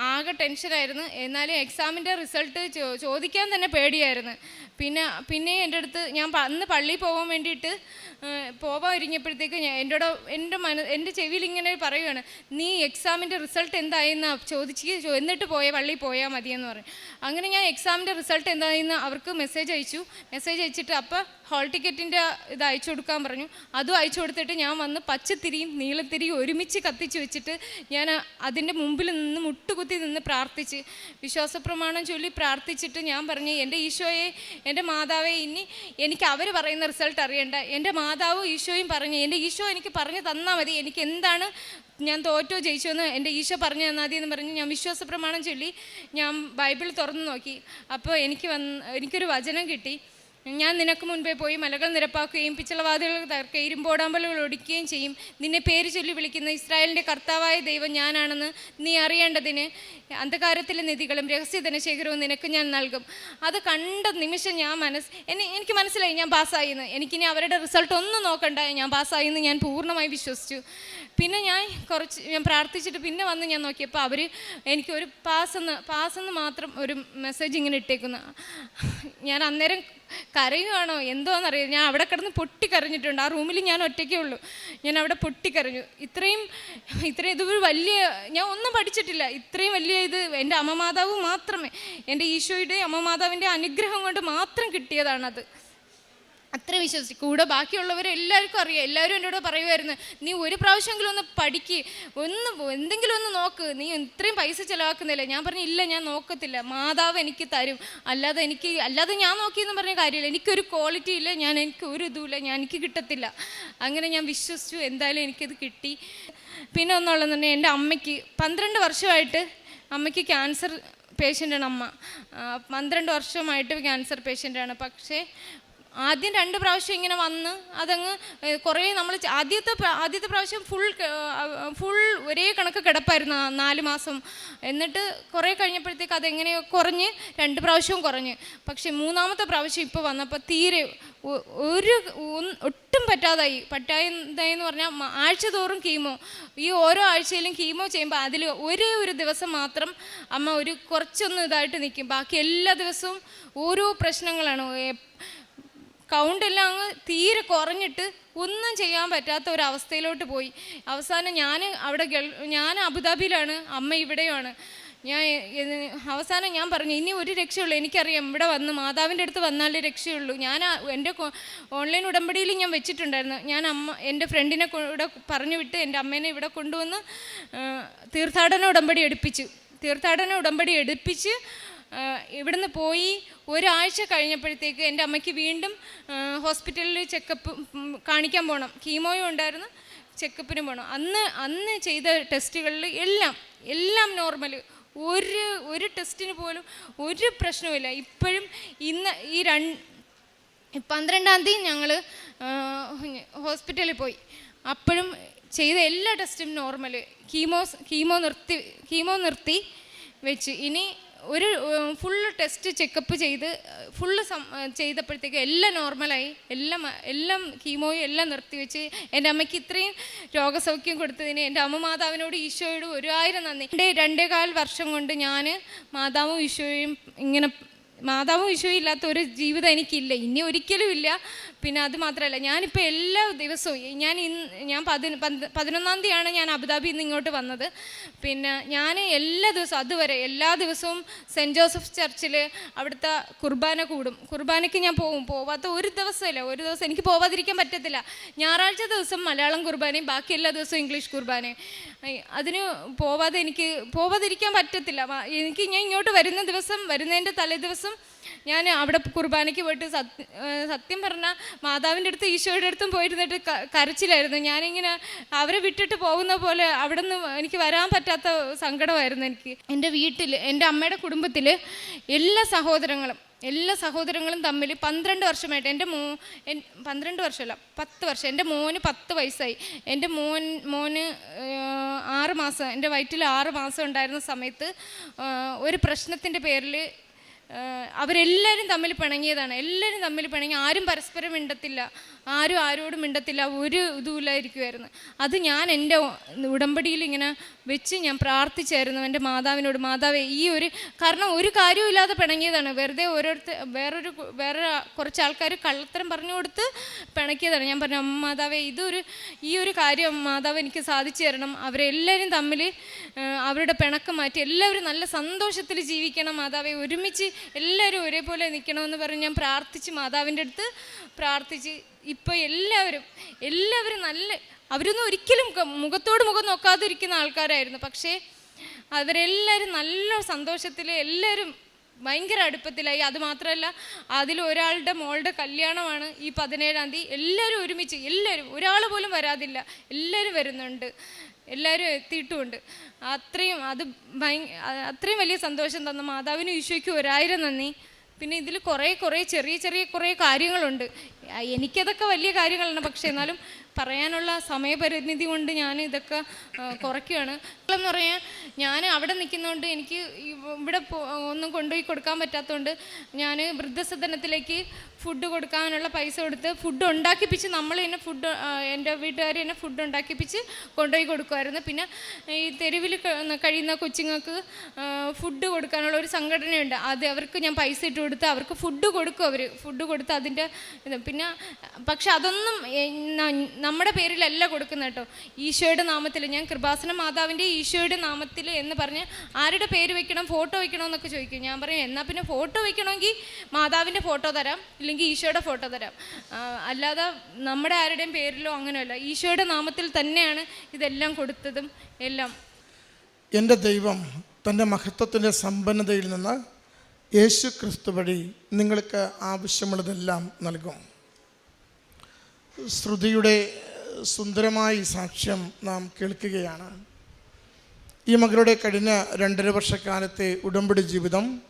ആകെ ടെൻഷനായിരുന്നു. എന്നാലും എക്സാമിന്റെ റിസൾട്ട് ചോദിക്കാൻ തന്നെ പേടിയായിരുന്നു. പിന്നെ പിന്നെ എന്റെ അടുത്ത് ഞാൻ അന്ന് പള്ളിയിൽ പോകാൻ വേണ്ടിയിട്ട് പോകാൻ ഒരുങ്ങിയപ്പോഴത്തേക്ക് ഞാൻ എന്റെ എന്റെ മന എന്റെ ചെവിയിൽ ഇങ്ങനെ പറയുകയാണ് നീ എക്സാമിന്റെ റിസൾട്ട് എന്തായെന്ന് ചോദിച്ച് എന്നിട്ട് പോയ പള്ളിയിൽ പോയാൽ മതിയെന്ന് പറഞ്ഞു. അങ്ങനെ ഞാൻ എക്സാമിന്റെ റിസൾട്ട് എന്തായെന്ന് അവർക്ക് മെസ്സേജ് അയച്ചു. മെസ്സേജ് അയച്ചിട്ട് അപ്പോൾ ഹോൾ ടിക്കറ്റിന്റെ ഇത് അയച്ചു കൊടുക്കാൻ പറഞ്ഞു. അതും അയച്ചു കൊടുത്തിട്ട് ഞാൻ വന്ന് പച്ചത്തിരിയും നീളത്തിരിയും ഒരുമിച്ച് കത്തിച്ച് വെച്ചിട്ട് ഞാൻ അതിന്റെ മുമ്പിൽ നിന്ന് മുട്ടുകുത്തി നിന്ന് പ്രാർത്ഥിച്ച് വിശ്വാസപ്രമാണം ചൊല്ലി പ്രാർത്ഥിച്ചിട്ട് ഞാൻ പറഞ്ഞു എന്റെ ഈശോയെ എന്റെ മാതാവെ ഇനി എനിക്ക് അവർ പറയുന്ന റിസൾട്ട് അറിയണ്ട. എന്റെ മാതാവും ഈശോയും പറഞ്ഞു എന്റെ ഈശോ എനിക്ക് പറഞ്ഞു തന്നാൽ മതി. എനിക്ക് എന്താണ് ഞാൻ തോറ്റോ ജയിച്ചോ എന്ന് എന്റെ ഈശോ പറഞ്ഞു തന്നാൽ മതി എന്ന് പറഞ്ഞ് ഞാൻ വിശ്വാസ പ്രമാണം ചൊല്ലി ഞാൻ ബൈബിൾ തുറന്നു നോക്കി. അപ്പോൾ എനിക്ക് വന്ന് എനിക്കൊരു വചനം കിട്ടി. ഞാൻ നിനക്ക് മുൻപേ പോയി മലകൾ നിരപ്പാക്കുകയും പിച്ചളവാതിലുകൾ തകർക്കുകയും ഇരുമ്പോടാമ്പലുകൾ ഒടിക്കുകയും ചെയ്യും. നിന്നെ പേര് ചൊല്ലി വിളിക്കുന്ന ഇസ്രായേലിന്റെ കർത്താവായ ദൈവം ഞാനാണെന്ന് നീ അറിയേണ്ടതിന് അന്ധകാരത്തിലെ നിധികളും രഹസ്യ ധനശേഖരവും നിനക്ക് ഞാൻ നൽകും. അത് കണ്ട നിമിഷം ഞാൻ മനസ്സ് എന്നെ എനിക്ക് മനസ്സിലായി ഞാൻ പാസ്സായിന്ന്. എനിക്കിനി അവരുടെ റിസൾട്ട് ഒന്നും നോക്കണ്ട. ഞാൻ പാസ്സായിന്ന് ഞാൻ പൂർണമായി വിശ്വസിച്ചു. പിന്നെ ഞാൻ കുറച്ച് ഞാൻ പ്രാർത്ഥിച്ചിട്ട് പിന്നെ വന്ന് ഞാൻ നോക്കിയപ്പോൾ അവർ എനിക്ക് ഒരു പാസ്സെന്ന് എന്ന് പാസ് എന്ന് മാത്രം ഒരു മെസ്സേജ് ഇങ്ങനെ ഇട്ടേക്കുന്നു. ഞാൻ അന്നേരം കരയുവാണോ? എന്തോന്നറിയാം ഞാൻ അവിടെ കിടന്ന് പൊട്ടിക്കരഞ്ഞിട്ടുണ്ട്. ആ റൂമിൽ ഞാൻ ഒറ്റയ്ക്കേ ഉള്ളൂ. ഞാൻ അവിടെ പൊട്ടിക്കരഞ്ഞു. ഇത്രയും ഇത്രയും ഇതൊരു വലിയ ഞാൻ ഒന്നും പഠിച്ചിട്ടില്ല. ഇത്രയും വലിയ ഇത് എന്റെ അമ്മമാതാവ് മാത്രമേ എന്റെ ഈശോയുടെ അമ്മമാതാവിന്റെ അനുഗ്രഹം കൊണ്ട് മാത്രം കിട്ടിയതാണത്. അത്ര വിശ്വസിച്ചു കൂടെ ബാക്കിയുള്ളവരെല്ലാവർക്കും അറിയാം. എല്ലാവരും എന്നോട് പറയുമായിരുന്നു നീ ഒരു പ്രാവശ്യമെങ്കിലും ഒന്ന് പഠിക്ക് ഒന്ന് എന്തെങ്കിലും ഒന്ന് നോക്ക്. നീ ഇത്രയും പൈസ ചിലവാക്കുന്നില്ല. ഞാൻ പറഞ്ഞു ഇല്ല ഞാൻ നോക്കത്തില്ല. മാതാവ് എനിക്ക് തരും. അല്ലാതെ എനിക്ക് അല്ലാതെ ഞാൻ നോക്കിയെന്ന് പറഞ്ഞ കാര്യമില്ല. എനിക്കൊരു ക്വാളിറ്റി ഇല്ല. ഞാൻ എനിക്ക് ഒരു ഇതുമില്ല ഞാൻ എനിക്ക് കിട്ടത്തില്ല. അങ്ങനെ ഞാൻ വിശ്വസിച്ചു എന്തായാലും എനിക്കത് കിട്ടി. പിന്നെ ഒന്നുള്ളതെന്നുണ്ടെങ്കിൽ എന്റെ അമ്മയ്ക്ക് പന്ത്രണ്ട് വർഷമായിട്ട് അമ്മയ്ക്ക് ക്യാൻസർ പേഷ്യന്റാണ് അമ്മ. പന്ത്രണ്ട് വർഷമായിട്ട് ക്യാൻസർ പേഷ്യന്റാണ് പക്ഷേ ആദ്യം രണ്ട് പ്രാവശ്യം ഇങ്ങനെ വന്ന് അതങ്ങ് കുറേ നമ്മൾ ആദ്യത്തെ ആദ്യത്തെ പ്രാവശ്യം ഫുൾ ഫുൾ ഒരേ കണക്ക് കിടപ്പായിരുന്നു നാല് മാസം. എന്നിട്ട് കുറേ കഴിഞ്ഞപ്പോഴത്തേക്ക് അതെങ്ങനെയോ കുറഞ്ഞ് രണ്ട് പ്രാവശ്യവും കുറഞ്ഞ്. പക്ഷേ മൂന്നാമത്തെ പ്രാവശ്യം ഇപ്പോൾ വന്നപ്പോൾ തീരെ ഒരു ഒട്ടും പറ്റാതായി. പറ്റാതായെന്ന് പറഞ്ഞാൽ ആഴ്ച തോറും കീമോ. ഈ ഓരോ ആഴ്ചയിലും കീമോ ചെയ്യുമ്പോൾ അതിൽ ഒരേ ഒരു ദിവസം മാത്രം അമ്മ ഒരു കുറച്ചൊന്നും ഇതായിട്ട് നിൽക്കും ബാക്കി എല്ലാ ദിവസവും ഓരോ പ്രശ്നങ്ങളാണ്. എ- കൗണ്ട് എല്ലാം അങ്ങ് തീരെ കുറഞ്ഞിട്ട് ഒന്നും ചെയ്യാൻ പറ്റാത്ത ഒരു അവസ്ഥയിലോട്ട് പോയി. അവസാനം ഞാൻ അവിടെ ഗൾ ഞാൻ അബുദാബിയിലാണ് അമ്മ ഇവിടെയാണ് ഞാൻ അവസാനം ഞാൻ പറഞ്ഞു ഇനി ഒരു രക്ഷയുള്ളൂ എനിക്കറിയാം ഇവിടെ വന്ന് മാതാവിന്റെ അടുത്ത് വന്നാലേ രക്ഷയുള്ളൂ. ഞാൻ എന്റെ ഓൺലൈൻ ഉടമ്പടിയിൽ ഞാൻ വെച്ചിട്ടുണ്ടായിരുന്നു. ഞാൻ അമ്മ എന്റെ ഫ്രണ്ടിനെ കൂടെ പറഞ്ഞു വിട്ട് എന്റെ അമ്മേനെ ഇവിടെ കൊണ്ടുവന്ന് തീർത്ഥാടന ഉടമ്പടി എടുപ്പിച്ചു. തീർത്ഥാടന ഉടമ്പടി എടുപ്പിച്ച് ഇവിടുന്ന് പോയി ഒരാഴ്ച കഴിഞ്ഞപ്പോഴത്തേക്ക് എന്റെ അമ്മയ്ക്ക് വീണ്ടും ഹോസ്പിറ്റലിൽ ചെക്കപ്പ് കാണിക്കാൻ പോകണം കീമോയും ഉണ്ടായിരുന്നു ചെക്കപ്പിനും പോകണം അന്ന് അന്ന് ചെയ്ത ടെസ്റ്റുകളിൽ എല്ലാം എല്ലാം നോർമൽ ഒരു ഒരു ടെസ്റ്റിന് പോലും ഒരു പ്രശ്നവുമില്ല. ഇപ്പോഴും ഇന്ന് ഈ രണ്ട് പന്ത്രണ്ടാം തീയതി ഞങ്ങൾ ഹോസ്പിറ്റലിൽ പോയി. അപ്പോഴും ചെയ്ത എല്ലാ ടെസ്റ്റും നോർമൽ കീമോ കീമോ നിർത്തി കീമോ നിർത്തി വെച്ച്. ഇനി ഒരു ഫുള്ള് ടെസ്റ്റ് ചെക്കപ്പ് ചെയ്ത് ഫുള്ള് ചെയ്തപ്പോഴത്തേക്ക് എല്ലാം നോർമലായി എല്ലാം എല്ലാം കീമോയും എല്ലാം നിർത്തിവെച്ച് എന്റെ അമ്മയ്ക്ക് ഇത്രയും രോഗസൗഖ്യം കൊടുത്തതിന് എന്റെ അമ്മ മാതാവിനോട് ഈശോയോട് ആയിരം നന്ദി. എന്റെ രണ്ടേകാൽ വർഷം കൊണ്ട് ഞാൻ മാതാവും ഈശോയും ഇങ്ങനെ മാതാവും ഈശോയും ഇല്ലാത്ത ഒരു ജീവിതം എനിക്കില്ല. ഇനി ഒരിക്കലും ഇല്ല. പിന്നെ അത് മാത്രമല്ല ഞാനിപ്പോൾ എല്ലാ ദിവസവും ഞാൻ ഇന്ന് ഞാൻ പതിന പതിനൊന്നാം തീയതിയാണ് ഞാൻ അബുദാബിയിൽ നിന്ന് ഇങ്ങോട്ട് വന്നത്. പിന്നെ ഞാൻ എല്ലാ ദിവസവും അതുവരെ എല്ലാ ദിവസവും സെന്റ് ജോസഫ് ചർച്ചിൽ അവിടുത്തെ കുർബാന കൂടും. കുർബാനയ്ക്ക് ഞാൻ പോകും പോവാത്ത ഒരു ദിവസമില്ല. ഒരു ദിവസം എനിക്ക് പോവാതിരിക്കാൻ പറ്റത്തില്ല. ഞായറാഴ്ച ദിവസം മലയാളം കുർബാനയും ബാക്കി എല്ലാ ദിവസവും ഇംഗ്ലീഷ് കുർബാനയും. അതിന് പോവാതെ എനിക്ക് പോവാതിരിക്കാൻ പറ്റത്തില്ല. എനിക്ക് ഞാൻ ഇങ്ങോട്ട് വരുന്ന ദിവസം വരുന്നതിന്റെ തലേ ദിവസം ഞാൻ അവിടെ കുർബാനയ്ക്ക് പോയിട്ട് സത്യം പറഞ്ഞാൽ മാതാവിന്റെ അടുത്ത് ഈശോയുടെ അടുത്തും പോയിരുന്നിട്ട് കരച്ചിലായിരുന്നു. ഞാനിങ്ങനെ അവരെ വിട്ടിട്ട് പോകുന്ന പോലെ അവിടെ നിന്ന് എനിക്ക് വരാൻ പറ്റാത്ത സങ്കടമായിരുന്നു എനിക്ക്. എന്റെ വീട്ടിൽ എന്റെ അമ്മയുടെ കുടുംബത്തിൽ എല്ലാ സഹോദരങ്ങളും എല്ലാ സഹോദരങ്ങളും തമ്മിൽ പന്ത്രണ്ട് വർഷമായിട്ട് എന്റെ മോ പന്ത്രണ്ട് വർഷമല്ല പത്ത് വർഷം എന്റെ മോന് പത്ത് വയസ്സായി. എന്റെ മോൻ മോന് ആറ് മാസം എന്റെ വയറ്റിൽ ആറ് മാസം ഉണ്ടായിരുന്ന സമയത്ത് ഒരു പ്രശ്നത്തിന്റെ പേരിൽ അവരെല്ലാവരും തമ്മിൽ പിണങ്ങിയതാണ്. എല്ലാവരും തമ്മിൽ പിണങ്ങി. ആരും പരസ്പരം മിണ്ടത്തില്ല. ആരും ആരോടും മിണ്ടത്തില്ല ഒരു ഇതുമില്ലായിരിക്കുമായിരുന്നു അത് ഞാൻ എന്റെ ഉടമ്പടിയിൽ ഇങ്ങനെ വെച്ച് ഞാൻ പ്രാർത്ഥിച്ചായിരുന്നു എന്റെ മാതാവിനോട്. മാതാവേ ഈ ഒരു കാരണം ഒരു കാര്യമില്ലാതെ പിണങ്ങിയതാണ്. വെറുതെ ഓരോരുത്തർ വേറൊരു വേറെ കുറച്ച് ആൾക്കാർ കള്ളത്തരം പറഞ്ഞു കൊടുത്ത് പിണക്കിയതാണ്. ഞാൻ പറഞ്ഞു അമ്മ മാതാവേ ഇതൊരു ഈ ഒരു കാര്യം മാതാവ് എനിക്ക് സാധിച്ചു തരണം. അവരെല്ലാവരും തമ്മിൽ അവരുടെ പിണക്കം മാറ്റി എല്ലാവരും നല്ല സന്തോഷത്തിൽ ജീവിക്കണം. മാതാവെ ഒരുമിച്ച് എല്ലാവരും ഒരേപോലെ നിൽക്കണമെന്ന് പറഞ്ഞ് ഞാൻ പ്രാർത്ഥിച്ച് മാതാവിന്റെ അടുത്ത് പ്രാർത്ഥിച്ച് ഇപ്പോൾ എല്ലാവരും എല്ലാവരും നല്ല അവരൊന്നും ഒരിക്കലും മുഖത്തോട് മുഖം നോക്കാതിരിക്കുന്ന ആൾക്കാരായിരുന്നു. പക്ഷേ അവരെല്ലാവരും നല്ല സന്തോഷത്തിൽ എല്ലാവരും ഭയങ്കര അടുപ്പത്തിലായി. അത് മാത്രമല്ല അതിൽ ഒരാളുടെ മോളുടെ കല്യാണമാണ് ഈ പതിനേഴാം തീയതി. എല്ലാവരും ഒരുമിച്ച് എല്ലാവരും ഒരാൾ പോലും വരാതില്ല. എല്ലാവരും വരുന്നുണ്ട്. എല്ലാവരും എത്തിയിട്ടുമുണ്ട്. അത്രയും അത് ഭയ അത്രയും വലിയ സന്തോഷം തന്ന മാതാവിനും ഈശോയ്ക്കും ഒരായിരം നന്ദി. പിന്നെ ഇതിൽ കുറേ കുറേ ചെറിയ ചെറിയ കുറേ കാര്യങ്ങളുണ്ട്. എനിക്കതൊക്കെ വലിയ കാര്യങ്ങളാണ്. പക്ഷേ എന്നാലും പറയാനുള്ള സമയപരിമിതി കൊണ്ട് ഞാൻ ഇതൊക്കെ കുറയ്ക്കുകയാണ്. എന്ന് പറയാൻ ഞാൻ അവിടെ നിൽക്കുന്നതുകൊണ്ട് എനിക്ക് ഇവിടെ ഒന്നും കൊണ്ടുപോയി കൊടുക്കാൻ പറ്റാത്തതുകൊണ്ട് ഞാൻ വൃദ്ധസദനത്തിലേക്ക് ഫുഡ് കൊടുക്കാനുള്ള പൈസ കൊടുത്ത് ഫുഡ് ഉണ്ടാക്കിപ്പിച്ച് നമ്മൾ തന്നെ ഫുഡ് എന്റെ വീട്ടുകാർ തന്നെ ഫുഡ് ഉണ്ടാക്കിപ്പിച്ച് കൊണ്ടുപോയി കൊടുക്കുമായിരുന്നു. പിന്നെ ഈ തെരുവിൽ കഴിയുന്ന കൊച്ചുങ്ങൾക്ക് ഫുഡ് കൊടുക്കാനുള്ള ഒരു സംഘടനയുണ്ട്. അത് അവർക്ക് ഞാൻ പൈസ ഇട്ട് കൊടുത്ത് അവർക്ക് ഫുഡ് കൊടുക്കും അവർ ഫുഡ് കൊടുത്ത് അതിന്റെ പിന്നെ പക്ഷെ അതൊന്നും നമ്മുടെ പേരിലല്ല കൊടുക്കുന്നത് കേട്ടോ. ഈശോയുടെ നാമത്തിൽ ഞാൻ കൃപാസന മാതാവിന്റെ ഈശോയുടെ നാമത്തിൽ എന്ന് പറഞ്ഞ് ആരുടെ പേര് വെക്കണം ഫോട്ടോ വെക്കണോ എന്നൊക്കെ ചോദിക്കും. ഞാൻ പറയും എന്നാൽ പിന്നെ ഫോട്ടോ വെക്കണമെങ്കിൽ മാതാവിന്റെ ഫോട്ടോ തരാം ഇല്ലെങ്കിൽ ഈശോയുടെ ഫോട്ടോ തരാം. അല്ലാതെ നമ്മുടെ ആരുടെയും പേരിലോ അങ്ങനെയല്ല. ഈശോയുടെ നാമത്തിൽ തന്നെയാണ് ഇതെല്ലാം കൊടുത്തതും എല്ലാം. എന്റെ ദൈവം തന്റെ മഹത്വത്തിന്റെ സമ്പന്നതയിൽ നിന്ന് യേശു ക്രിസ്തു വഴി നിങ്ങൾക്ക് ആവശ്യമുള്ളതെല്ലാം നൽകും. ശ്രുതിയുടെ സുന്ദരമായ സാക്ഷ്യം നാം കേൾക്കുകയാണ്. ഈ മകളുടെ കഴിഞ്ഞ രണ്ടര വർഷക്കാലത്തെ ഉടമ്പടി ജീവിതം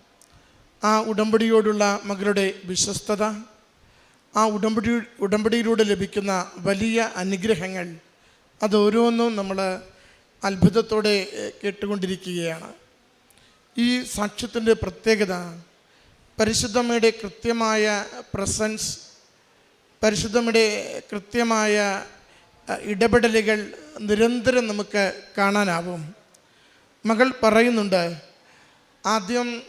ആ ഉടമ്പടിയോടുള്ള മകളുടെ വിശ്വസ്തത ആ ഉടമ്പടി ഉടമ്പടിയിലൂടെ ലഭിക്കുന്ന വലിയ അനുഗ്രഹങ്ങൾ അതോരോന്നും നമ്മൾ അത്ഭുതത്തോടെ കേട്ടുകൊണ്ടിരിക്കുകയാണ്. ഈ സാക്ഷ്യത്തിന്റെ പ്രത്യേകത പരിശുദ്ധമ്മയുടെ കൃത്യമായ പ്രസൻസ് പരിശുദ്ധമ്മയുടെ കൃത്യമായ ഇടപെടലുകൾ നിരന്തരം നമുക്ക് കാണാനാവും. മകൾ പറയുന്നുണ്ട് ആദ്യം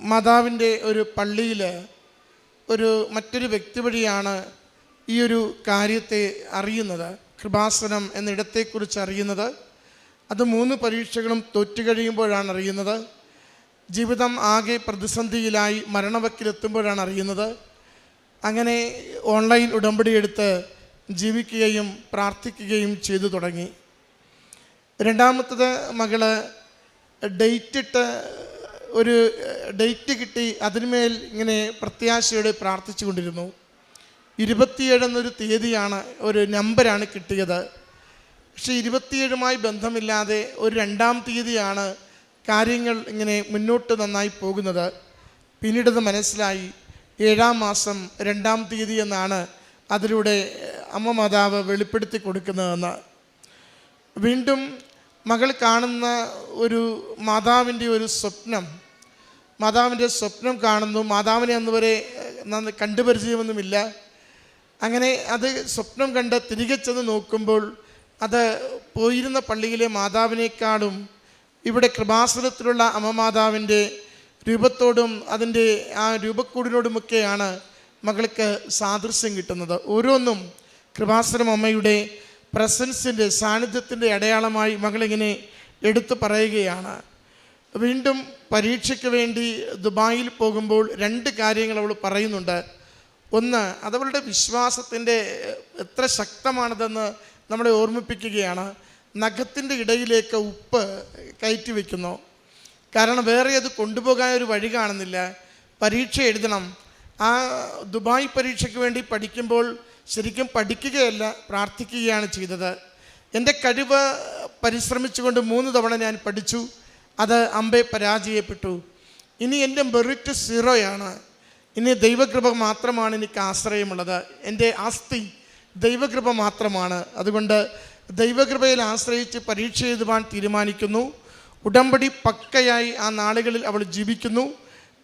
മാതാവിന്റെ ഒരു പള്ളിയിൽ ഒരു മറ്റൊരു വ്യക്തി വഴിയാണ് ഈ ഒരു കാര്യത്തെ അറിയുന്നത് കൃപാസനം എന്നിടത്തെക്കുറിച്ച് അറിയുന്നത്. അത് മൂന്ന് പരീക്ഷകളും തോറ്റു കഴിയുമ്പോഴാണ് അറിയുന്നത്. ജീവിതം ആകെ പ്രതിസന്ധിയിലായി മരണവക്കിലെത്തുമ്പോഴാണ് അറിയുന്നത്. അങ്ങനെ ഓൺലൈൻ ഉടമ്പടിയെടുത്ത് ജീവിക്കുകയും പ്രാർത്ഥിക്കുകയും ചെയ്തു തുടങ്ങി. രണ്ടാമത്തത് മകൾ ഡേറ്റ് ഇട്ട് ഒരു ഡേറ്റ് കിട്ടി അതിന്മേൽ ഇങ്ങനെ പ്രത്യാശയോടെ പ്രാർത്ഥിച്ചു കൊണ്ടിരുന്നു ഇരുപത്തിയേഴ് എന്നൊരു തീയതിയാണ് ഒരു നമ്പരാണ് കിട്ടിയത്. പക്ഷെ ഇരുപത്തിയേഴുമായി ബന്ധമില്ലാതെ ഒരു രണ്ടാം തീയതിയാണ് കാര്യങ്ങൾ ഇങ്ങനെ മുന്നോട്ട് നന്നായി പോകുന്നത്. പിന്നീടത് മനസ്സിലായി ഏഴാം മാസം രണ്ടാം തീയതി എന്നാണ് അതിലൂടെ അമ്മ മാതാവ് വെളിപ്പെടുത്തി കൊടുക്കുന്നതെന്ന്. വീണ്ടും മകൾ കാണുന്ന ഒരു മാതാവിന്റെ ഒരു സ്വപ്നം മാതാവിന്റെ സ്വപ്നം കാണുന്നു. മാതാവിനെ അന്ന് വരെ കണ്ടുപരിചയമൊന്നുമില്ല. അങ്ങനെ അത് സ്വപ്നം കണ്ട് തിരികെ ചെന്ന് നോക്കുമ്പോൾ അത് പോയിരുന്ന പള്ളിയിലെ മാതാവിനേക്കാളും ഇവിടെ കൃപാസനത്തിലുള്ള അമ്മ മാതാവിന്റെ രൂപത്തോടും അതിന്റെ ആ രൂപക്കൂടിനോടുമൊക്കെയാണ് മകൾക്ക് സാദൃശ്യം കിട്ടുന്നത്. ഓരോന്നും കൃപാസനം അമ്മയുടെ പ്രസൻസിന്റെ സാന്നിധ്യത്തിന്റെ അടയാളമായി മകളിങ്ങനെ എടുത്തു പറയുകയാണ്. വീണ്ടും പരീക്ഷയ്ക്ക് വേണ്ടി ദുബായിൽ പോകുമ്പോൾ രണ്ട് കാര്യങ്ങൾ അവൾ പറയുന്നുണ്ട്. ഒന്ന് അതവളുടെ വിശ്വാസത്തിന്റെ എത്ര ശക്തമാണതെന്ന് നമ്മളെ ഓർമ്മിപ്പിക്കുകയാണ്. നഖത്തിന്റെ ഇടയിലേക്ക് ഉപ്പ് കയറ്റി വയ്ക്കുന്നു കാരണം വേറെ അത് കൊണ്ടുപോകാൻ ഒരു വഴി കാണുന്നില്ല. പരീക്ഷ എഴുതണം. ആ ദുബായ് പരീക്ഷയ്ക്ക് വേണ്ടി പഠിക്കുമ്പോൾ ശരിക്കും പഠിക്കുകയല്ല പ്രാർത്ഥിക്കുകയാണ് ചെയ്തത്. എന്റെ കഴിവ് പരിശ്രമിച്ചുകൊണ്ട് മൂന്ന് തവണ ഞാൻ പഠിച്ചു. അത് അമ്പെ പരാജയപ്പെട്ടു. ഇനി എന്റെ മെറിറ്റ് സീറോയാണ്. ഇനി ദൈവകൃപ മാത്രമാണ് എനിക്ക് ആശ്രയമുള്ളത്. എന്റെ ആസ്തി ദൈവകൃപ മാത്രമാണ്. അതുകൊണ്ട് ദൈവകൃപയിൽ ആശ്രയിച്ച് പരീക്ഷ എഴുതുവാൻ തീരുമാനിക്കുന്നു. ഉടമ്പടി പക്കയായി ആ നാളുകളിൽ അവൾ ജീവിക്കുന്നു.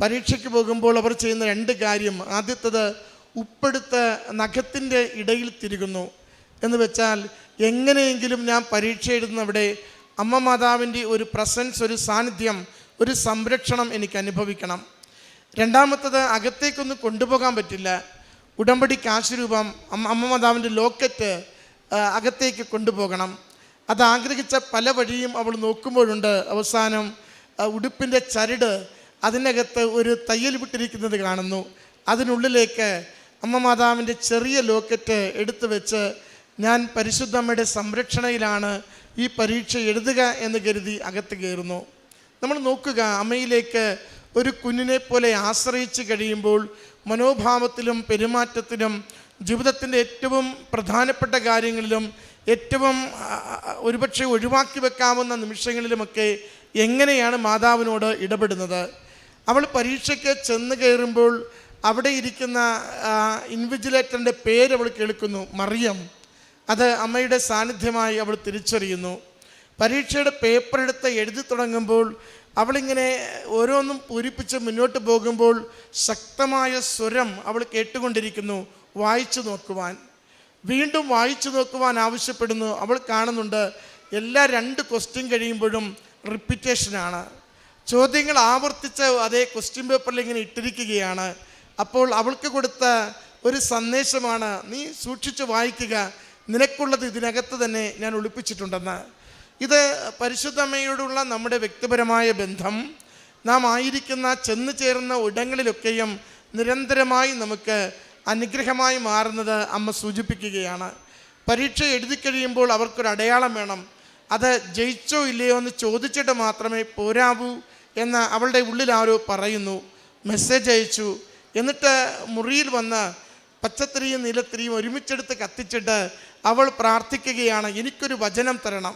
പരീക്ഷയ്ക്ക് പോകുമ്പോൾ അവർ ചെയ്യുന്ന രണ്ട് കാര്യം. ആദ്യത്തത് ഉപ്പെടുത്ത് നഖത്തിന്റെ ഇടയിൽ തിരുകുന്നു എന്ന് വെച്ചാൽ എങ്ങനെയെങ്കിലും ഞാൻ പരീക്ഷ എഴുതുന്നവിടെ അമ്മ മാതാവിന്റെ ഒരു പ്രസൻസ് ഒരു സാന്നിധ്യം ഒരു സംരക്ഷണം എനിക്ക് അനുഭവിക്കണം. രണ്ടാമത്തത് അകത്തേക്കൊന്നും കൊണ്ടുപോകാൻ പറ്റില്ല. ഉടമ്പടി കാശ് രൂപം അമ്മ അമ്മ മാതാവിന്റെ ലോക്കറ്റ് അകത്തേക്ക് കൊണ്ടുപോകണം. അത് ആഗ്രഹിച്ച പല വഴിയും അവൾ നോക്കുമ്പോഴുണ്ട്. അവസാനം ഉടുപ്പിന്റെ ചരട് അതിനകത്ത് ഒരു തയ്യൽ വിട്ടിരിക്കുന്നത് കാണുന്നു. അതിനുള്ളിലേക്ക് അമ്മ മാതാവിന്റെ ചെറിയ ലോക്കറ്റ് എടുത്തു വെച്ച് ഞാൻ പരിശുദ്ധമ്മയുടെ സംരക്ഷണയിലാണ് ഈ പരീക്ഷ എഴുതുക എന്ന് കരുതി അകത്ത് കയറുന്നു. നമ്മൾ നോക്കുക അമ്മയിലേക്ക് ഒരു കുഞ്ഞിനെ പോലെ ആശ്രയിച്ച് കഴിയുമ്പോൾ മനോഭാവത്തിലും പെരുമാറ്റത്തിലും ജീവിതത്തിന്റെ ഏറ്റവും പ്രധാനപ്പെട്ട കാര്യങ്ങളിലും ഏറ്റവും ഒരുപക്ഷെ ഒഴിവാക്കി വെക്കാവുന്ന നിമിഷങ്ങളിലുമൊക്കെ എങ്ങനെയാണ് മാതാവിനോട് ഇടപെടുന്നത്? അവൾ പരീക്ഷയ്ക്ക് ചെന്ന് കയറുമ്പോൾ അവിടെ ഇരിക്കുന്ന ഇൻവിജിലേറ്ററിന്റെ പേര് അവൾ കേൾക്കുന്നു. മറിയം. അത് അമ്മയുടെ സാന്നിധ്യമായി അവൾ തിരിച്ചറിയുന്നു. പരീക്ഷയുടെ പേപ്പർ എടുത്ത് എഴുതി തുടങ്ങുമ്പോൾ അവളിങ്ങനെ ഓരോന്നും പൂരിപ്പിച്ച് മുന്നോട്ട് പോകുമ്പോൾ ശക്തമായ സ്വരം അവൾ കേട്ടുകൊണ്ടിരിക്കുന്നു വായിച്ചു നോക്കുവാൻ. വീണ്ടും വായിച്ചു നോക്കുവാൻ ആവശ്യപ്പെടുന്നു. അവൾ കാണുന്നുണ്ട് എല്ലാ രണ്ട് ക്വസ്റ്റ്യൻ കഴിയുമ്പോഴും റിപ്പീറ്റേഷനാണ് ചോദ്യങ്ങൾ ആവർത്തിച്ച് അതേ ക്വസ്റ്റ്യൻ പേപ്പറിൽ ഇങ്ങനെ ഇട്ടിരിക്കുകയാണ്. അപ്പോൾ അവൾക്ക് കൊടുത്ത ഒരു സന്ദേശമാണ് നീ സൂക്ഷിച്ച് വായിക്കുക. നിനക്കുള്ളത് ഇതിനകത്ത് തന്നെ ഞാൻ ഒളിപ്പിച്ചിട്ടുണ്ടെന്ന്. ഇത് പരിശുദ്ധമ്മയോടുള്ള നമ്മുടെ വ്യക്തിപരമായ ബന്ധം. നാം ആയിരിക്കുന്ന ചെന്ന് ചേർന്ന ഇടങ്ങളിലൊക്കെയും നിരന്തരമായി നമുക്ക് അനുഗ്രഹമായി മാറുന്നത് അമ്മ സൂചിപ്പിക്കുകയാണ്. പരീക്ഷ എഴുതി കഴിയുമ്പോൾ അവർക്കൊരു അടയാളം വേണം. അത് ജയിച്ചോ ഇല്ലയോ എന്ന് ചോദിച്ചിട്ട് മാത്രമേ പോരാവൂ എന്ന് അവളുടെ ഉള്ളിൽ ആരോ പറയുന്നു. മെസ്സേജ് അയച്ചു. എന്നിട്ട് മുറിയിൽ വന്ന് പച്ചത്തിരിയും നീലത്തിരിയും ഒരുമിച്ചെടുത്ത് കത്തിച്ചിട്ട് അവൾ പ്രാർത്ഥിക്കുകയാണ് എനിക്കൊരു വചനം തരണം.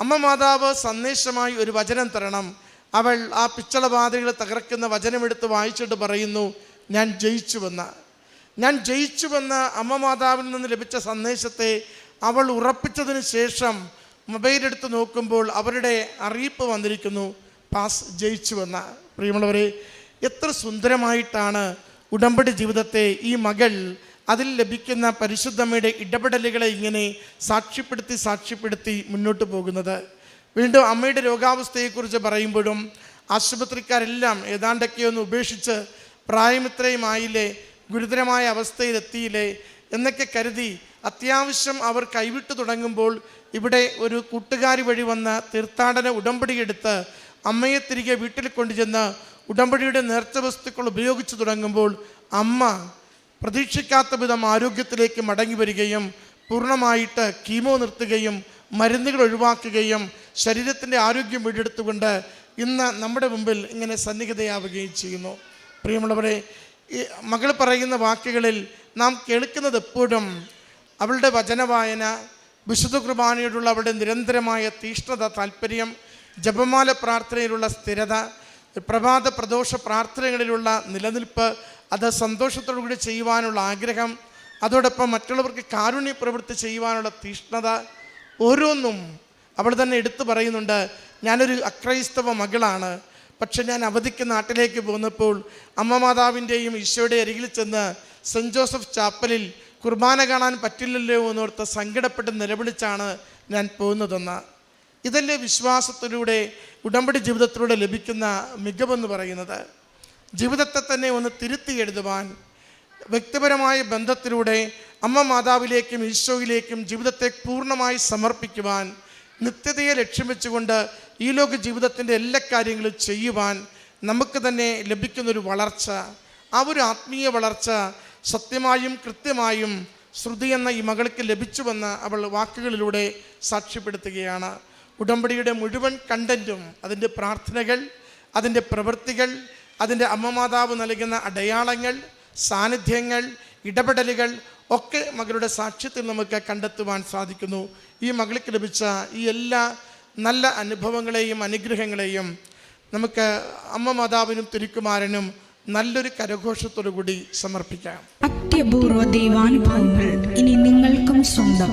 അമ്മ മാതാവ് സന്ദേശമായി ഒരു വചനം തരണം. അവൾ ആ പിച്ചളബാധകൾ തകർക്കുന്ന വചനമെടുത്ത് വായിച്ചിട്ട് പറയുന്നു ഞാൻ ജയിച്ചുവെന്ന്. ഞാൻ ജയിച്ചുവെന്ന് അമ്മ മാതാവിൽ നിന്ന് ലഭിച്ച സന്ദേശത്തെ അവൾ ഉറപ്പിച്ചതിന് ശേഷം മൊബൈലെടുത്ത് നോക്കുമ്പോൾ അവരുടെ അറിയിപ്പ് വന്നിരിക്കുന്നു പാസ് ജയിച്ചുവെന്ന്. പ്രിയമുള്ളവരെ എത്ര സുന്ദരമായിട്ടാണ് ഉടമ്പടി ജീവിതത്തെ ഈ മകൾ അതിൽ ലഭിക്കുന്ന പരിശുദ്ധമ്മയുടെ ഇടപെടലുകളെ ഇങ്ങനെ സാക്ഷ്യപ്പെടുത്തി സാക്ഷ്യപ്പെടുത്തി മുന്നോട്ട് പോകുന്നത്. വീണ്ടും അമ്മയുടെ രോഗാവസ്ഥയെക്കുറിച്ച് പറയുമ്പോഴും ആശുപത്രിക്കാരെല്ലാം ഏതാണ്ടൊക്കെ ഒന്ന് ഉപേക്ഷിച്ച് പ്രായമിത്രയും ആയില്ലേ ഗുരുതരമായ അവസ്ഥയിലെത്തിയില്ലേ എന്നൊക്കെ കരുതി അത്യാവശ്യം അവർ കൈവിട്ടു തുടങ്ങുമ്പോൾ ഇവിടെ ഒരു കൂട്ടുകാരി വഴി വന്ന തീർത്ഥാടന ഉടമ്പടിയെടുത്ത് അമ്മയെ തിരികെ വീട്ടിൽ കൊണ്ടുചെന്ന് ഉടമ്പടിയുടെ നേർച്ച വസ്തുക്കൾ ഉപയോഗിച്ചു തുടങ്ങുമ്പോൾ അമ്മ പ്രതീക്ഷിക്കാത്ത വിധം ആരോഗ്യത്തിലേക്ക് മടങ്ങി വരികയും പൂർണമായിട്ട് കീമോ നിർത്തുകയും മരുന്നുകൾ ഒഴിവാക്കുകയും ശരീരത്തിന്റെ ആരോഗ്യം വീണ്ടെടുത്തുകൊണ്ട് ഇന്ന് നമ്മുടെ മുമ്പിൽ ഇങ്ങനെ സന്നിഹിതയാവുകയും ചെയ്യുന്നു. പ്രിയമുള്ളവരെ ഈ മകൾ പറയുന്ന വാക്കുകളിൽ നാം കേൾക്കുന്നത് എപ്പോഴും അവളുടെ വചനവായന വിശുദ്ധ കുർബാനയോടുള്ള അവളുടെ നിരന്തരമായ തീഷ്ണത താല്പര്യം ജപമാല പ്രാർത്ഥനയിലുള്ള സ്ഥിരത പ്രഭാത പ്രദോഷ പ്രാർത്ഥനകളിലുള്ള നിലനിൽപ്പ് അത് സന്തോഷത്തോടു കൂടി ചെയ്യുവാനുള്ള ആഗ്രഹം അതോടൊപ്പം മറ്റുള്ളവർക്ക് കാരുണ്യ പ്രവൃത്തി ചെയ്യുവാനുള്ള തീഷ്ണത ഓരോന്നും അവൾ തന്നെ എടുത്തു പറയുന്നുണ്ട്. ഞാനൊരു അക്രൈസ്തവ മകളാണ്. പക്ഷെ ഞാൻ അവധിക്ക് നാട്ടിലേക്ക് പോന്നപ്പോൾ അമ്മ മാതാവിന്റെയും ഈശോയുടെ അരികിൽ ചെന്ന് സെന്റ് ജോസഫ് ചാപ്പലിൽ കുർബാന കാണാൻ പറ്റില്ലല്ലോ എന്നോർത്ത് സങ്കടപ്പെട്ട് നിലവിളിച്ചാണ് ഞാൻ പോകുന്നതെന്ന്. ഇതല്ലേ വിശ്വാസത്തിലൂടെ ഉടമ്പടി ജീവിതത്തിലൂടെ ലഭിക്കുന്ന മികവെന്ന് പറയുന്നത്. ജീവിതത്തെ തന്നെ ഒന്ന് തിരുത്തി എഴുതുവാൻ വ്യക്തിപരമായ ബന്ധത്തിലൂടെ അമ്മ മാതാവിലേക്കും ഈശോയിലേക്കും ജീവിതത്തെ പൂർണമായി സമർപ്പിക്കുവാൻ നിത്യതയെ ലക്ഷ്യം വെച്ചുകൊണ്ട് ഈ ലോക ജീവിതത്തിന്റെ എല്ലാ കാര്യങ്ങളും ചെയ്യുവാൻ നമുക്ക് തന്നെ ലഭിക്കുന്നൊരു വളർച്ച. ആ ഒരു ആത്മീയ വളർച്ച സത്യമായും കൃത്യമായും ശ്രുതി എന്ന ഈ മകൾക്ക് ലഭിച്ചുവെന്ന് അവൾ വാക്കുകളിലൂടെ സാക്ഷ്യപ്പെടുത്തുകയാണ്. ഉടമ്പടിയുടെ മുഴുവൻ കണ്ടന്റും അതിന്റെ പ്രാർത്ഥനകൾ അതിന്റെ പ്രവൃത്തികൾ അതിന്റെ അമ്മമാതാവ് നൽകുന്ന അടയാളങ്ങൾ സാന്നിധ്യങ്ങൾ ഇടപെടലുകൾ ഒക്കെ മകളുടെ സാക്ഷ്യത്തിൽ നമുക്ക് കണ്ടെത്തുവാൻ സാധിക്കുന്നു. ഈ മകൾക്ക് ലഭിച്ച ഈ എല്ലാ നല്ല അനുഭവങ്ങളെയും അനുഗ്രഹങ്ങളെയും നമുക്ക് അമ്മ മാതാവിനും തിരുക്കുമാരനും നല്ലൊരു കരഘോഷത്തോടു കൂടി സമർപ്പിക്കാം. അത്യപൂർവ ദൈവാനുഭവങ്ങൾ ഇനി നിങ്ങൾക്കും സ്വന്തം.